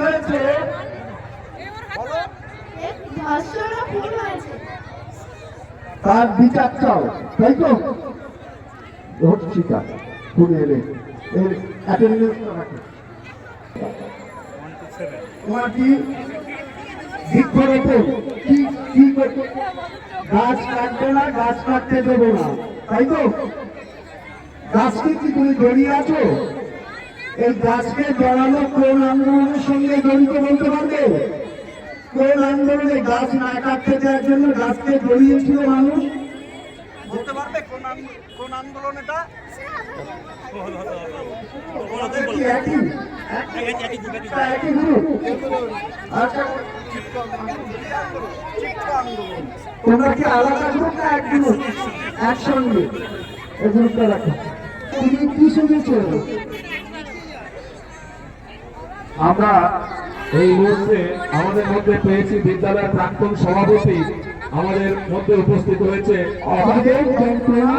হয়েছে তার বিচার চাও, তাই তো? হচ্ছিকা খুলে এলে। গাছ কাটবে না, গাছ কাটতে দেবো না, তাই তো? গাছকে কি তুমি জড়িয়ে আছো? এই গাছকে জড়ানো কোন আন্দোলনের সঙ্গে জড়িত বলতে পারবে? কোন আন্দোলনে গাছ না কাটতে দেওয়ার জন্য গাছকে জড়িয়েছিল মানুষ? কোন তোমরা কি আলাদা গ্রুপ না এক গ্রুপ একসঙ্গে। তুমি কি শুনেছো? আমরা এই মুহূর্তে আমাদের মধ্যে পেয়েছি বিদ্যালয়ের প্রাক্তন সভাপতি আমাদের মধ্যে উপস্থিত হয়েছে আমাদের যন্ত্রণা।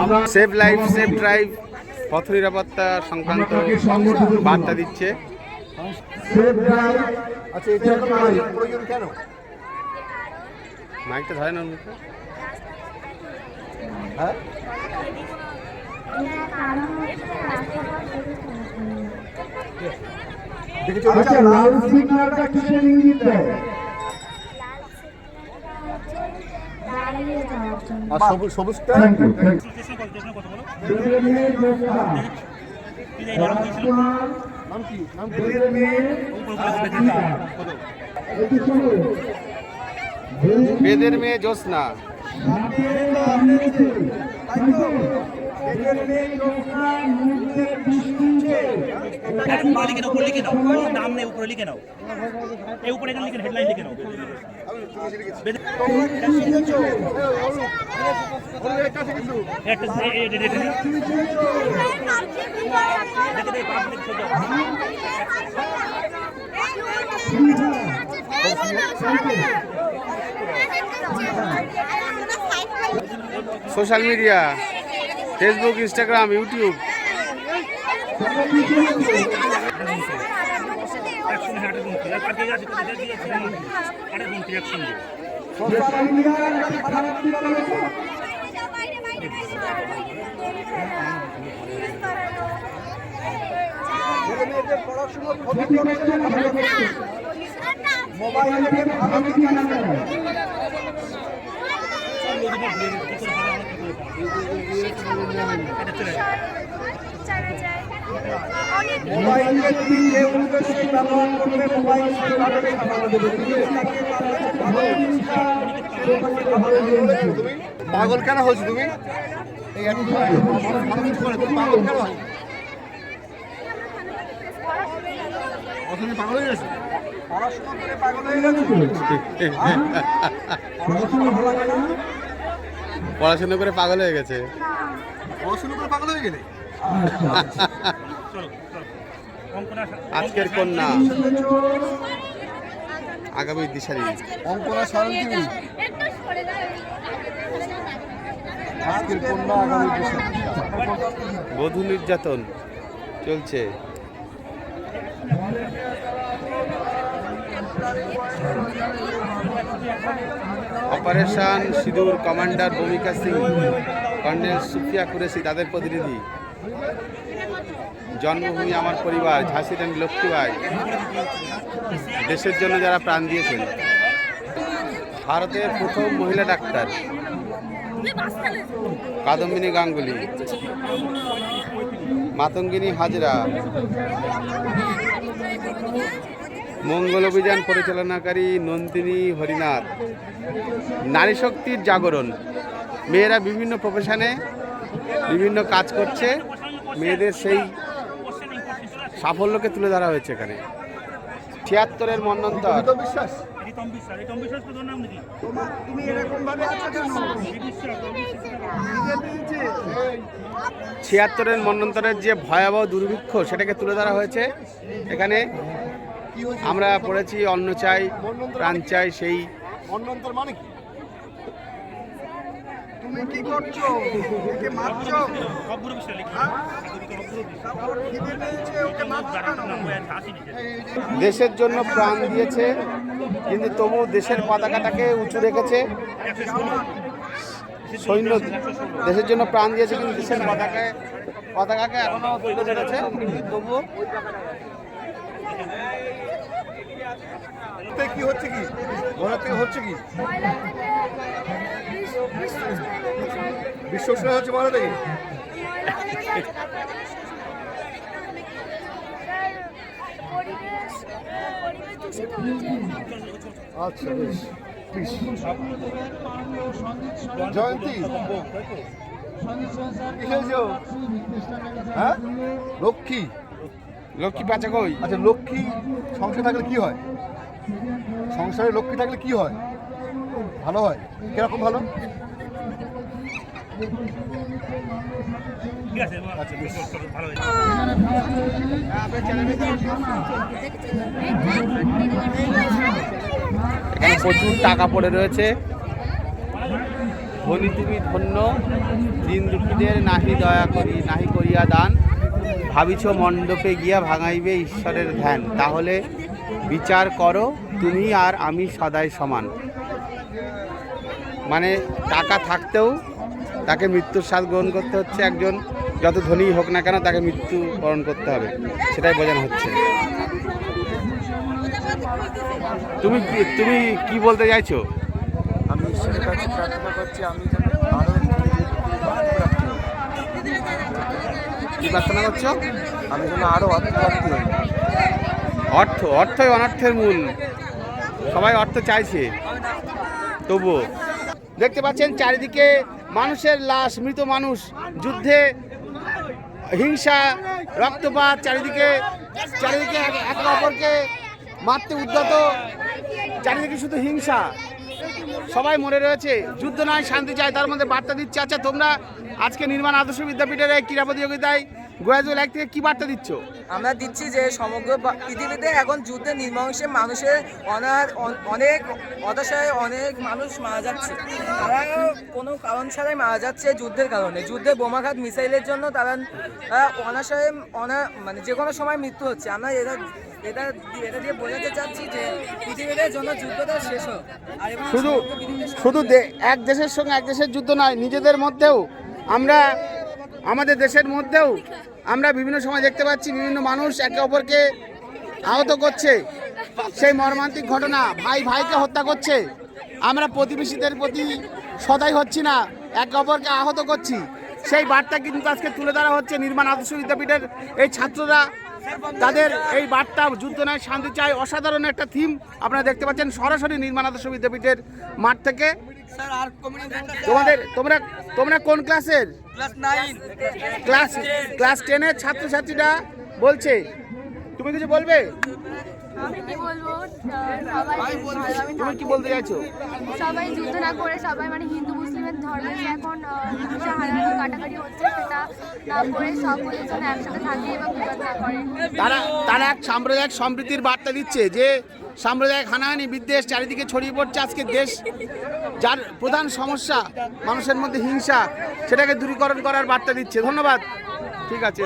আমরা সেভ লাইফ সেভ ড্রাইভ পথ নিরাপত্তা সংক্রান্ত বার্তা দিচ্ছে। সেভ ড্রাইভ আচ্ছা এটা প্রয়োজন কেন? মাইকটা ধরে না হ্যাঁ কারণ হচ্ছে রাস্তাঘাট দেখেছ আচ্ছা লাল সিগন্যালটা কিসের ইঙ্গিত দেয়? আর সবুজ সবুজটা নাম কি? নাম কি। বেদের মেয়ে জ্যোৎস্না। উপরে লিখে নাও উপরে লিখে নাও নাম নেই উপরে লিখে নাও এই উপরে এখানে লিখে হেডলাইন লিখে নাও একটা এ- এ- এ- এটা নিয়ে- দেখে দে, public সোজা। Social media Facebook Instagram YouTube? মোবাইলে? মোবাইলকে তুমি যে উদ্দেশ্যে ব্যবহার করবে মোবাইল সেভাবে। পাগল কেন হয়েছে তুমি? এই এক তুমি পাগল কেন হয় পাগল হয়ে গেছো? পড়াশোনা করে পাগল হয়ে গেছো? পড়াশোনা ভালো লাগে না? পড়াশোনা করে পাগল হয়ে গেছে। পড়াশোনা করে পাগল হয়ে গেলে? আজকের কন্যা। আগামী দিশারি। অঙ্কনা সারঙ্গী আজকের কন্যা আগামী দেশে বধূ নির্যাতন চলছে। অপারেশন সিঁদুর কমান্ডার ভূমিকা সিং, কর্নেল সুফিয়া কুরেশি, তাদের প্রতিনিধি। জন্মভূমি আমার পরিবার ঝাঁসি রানী লক্ষ্মীবাই দেশের জন্য যারা প্রাণ দিয়েছেন। ভারতের প্রথম মহিলা ডাক্তার, কাদম্বিনী গাঙ্গুলি। মাতঙ্গিনী হাজরা। মঙ্গল অভিযান পরিচালনাকারী নন্দিনী হরিনাথ। নারী শক্তির জাগরণ। মেয়েরা বিভিন্ন প্রফেশনে বিভিন্ন কাজ করছে। মেয়েদের সেই সাফল্যকে তুলে ধরা হয়েছে এখানে। ছিয়াত্তরের মন্নন্তর। ছিয়াত্তরের মন্নন্তরের যে ভয়াবহ দুর্ভিক্ষ সেটাকে তুলে ধরা হয়েছে এখানে। আমরা পড়েছি অন্ন চাই প্রাণ চাই সেই মন্নন্তর মানে কি? তুমি করছ? ওকে মারছো? আসেনি দেশের জন্য প্রাণ দিয়েছে কিন্তু তবু দেশের পতাকাটাকে উঁচু রেখেছে। সৈন্য দেশের জন্য প্রাণ দিয়েছে কিন্তু দেশের পতাকায় পতাকাকে এখনও তুলে ধরেছে। তবুও এতে কি হচ্ছে কি? থেকে হচ্ছে কি? বিশ্ব উষ্ণায়ন হচ্ছে মহারা থেকে? আচ্ছা বেশ। জয়ন্তী? হ্যাঁ? লক্ষ্মী? লক্ষ্মী পাচা কই? আচ্ছা লক্ষ্মী সংসারে থাকলে কি হয়? সংসারে লক্ষ্মী থাকলে কি হয়? ভালো হয়? কীরকম ভালো? ঠিক আছে আচ্ছা এখানে প্রচুর টাকা পড়ে রয়েছে। ধনী তুমি ধন্য দিন দুঃখীদের নাহি দয়া করি নাহি করিয়া দান। ভাবিছ মণ্ডপে গিয়া ভাঙাইবে ঈশ্বরের ধ্যান। তাহলে বিচার করো তুমি আর আমি সদাই সমান। মানে টাকা থাকতেও তাকে মৃত্যুর স্বাদ গ্রহণ করতে হচ্ছে একজন যত ধনী হোক না কেন তাকে মৃত্যু বরণ করতে হবে সেটাই বোঝানো হচ্ছে। তুমি তুমি কি বলতে চাইছো? আমি ঈশ্বরের কাছে প্রার্থনা করছি আমি যেন কি প্রার্থনা করছ? আমি যেন অর্থপ্রাপ্তি হই। অর্থ, অর্থই অনর্থের মূল। সবাই অর্থ চাইছে। তবুও। দেখতে পাচ্ছেন চারিদিকে মানুষের লাশ, মৃত মানুষ, যুদ্ধে হিংসা, রক্তপাত, চারিদিকে চারিদিকে এক- অপরকে মারতে উদ্যত। চারিদিকে শুধু হিংসা। সবাই মরে রয়েছে। যুদ্ধ নয়, শান্তি চাই, তার মধ্যে বার্তা দিচ্ছে। আচ্ছা তোমরা আজকে নির্মাণ আদর্শ বিদ্যাপীঠের ক্রীড়া প্রতিযোগিতায় গোয়াজুয়েল এক থেকে কি বার্তা দিচ্ছ? আমরা দিচ্ছি যে সমগ্র পৃথিবীতে এখন যুদ্ধে নির্মংসে মানুষের অনার অনেক অদশায় অনেক মানুষ মারা যাচ্ছে। তারা কোনো কারণ ছাড়াই মারা যাচ্ছে যুদ্ধের কারণে। যুদ্ধে বোমাঘাত মিসাইলের জন্য তারা অনাশয়ে অনা মানে যে কোনো সময় মৃত্যু হচ্ছে। আমরা এটা এটা এটা দিয়ে বোঝাতে চাচ্ছি যে পৃথিবীতে জন্য যুদ্ধটা শেষ হোক। আর শুধু শুধু এক দেশের সঙ্গে এক দেশের যুদ্ধ নয় নিজেদের মধ্যেও আমরা আমাদের দেশের মধ্যেও আমরা বিভিন্ন সময় দেখতে পাচ্ছি বিভিন্ন মানুষ একে অপরকে আহত করছে। সেই মর্মান্তিক ঘটনা ভাই ভাইকে হত্যা করছে। আমরা প্রতিবেশীদের প্রতি সদাই হচ্ছি না, একে অপরকে আহত করছি। সেই বার্তা কিন্তু আজকে তুলে ধরা হচ্ছে নির্মাণ আদর্শ বিদ্যাপীঠের এই ছাত্ররা। তাদের এই বার্তা যুদ্ধ নয়, শান্তি চাই। অসাধারণ একটা থিম আপনারা দেখতে পাচ্ছেন সরাসরি নির্মাণ আদর্শ বিদ্যাপীঠের মাঠ থেকে। স্যার আর তোমাদের তোমরা তোমরা কোন ক্লাসের? ক্লাস ক্লাস ছাত্রছাত্রীরা বলছে। তুমি কিছু বলবে? আমি কি বলব? সবাই তুমি কি বলতে চাইছো? সবাই যুদ্ধ না করে সবাই মানে হিন্দু মুসলিমের ধর্মে যে এখন হিংসা হানাহানি কাটাকাটি হচ্ছে সেটা না করে সকলের জন্য একসাথে থাকে এবং বিবাদ না করে। তারা তারা এক সাম্প্রদায়িক সম্প্রীতির বার্তা দিচ্ছে যে সাম্প্রদায়িক হানাহানি বিদ্বেষ চারিদিকে ছড়িয়ে পড়ছে। আজকে দেশ যার প্রধান সমস্যা মানুষের মধ্যে হিংসা সেটাকে দূরীকরণ করার বার্তা দিচ্ছে। ধন্যবাদ। ঠিক আছে।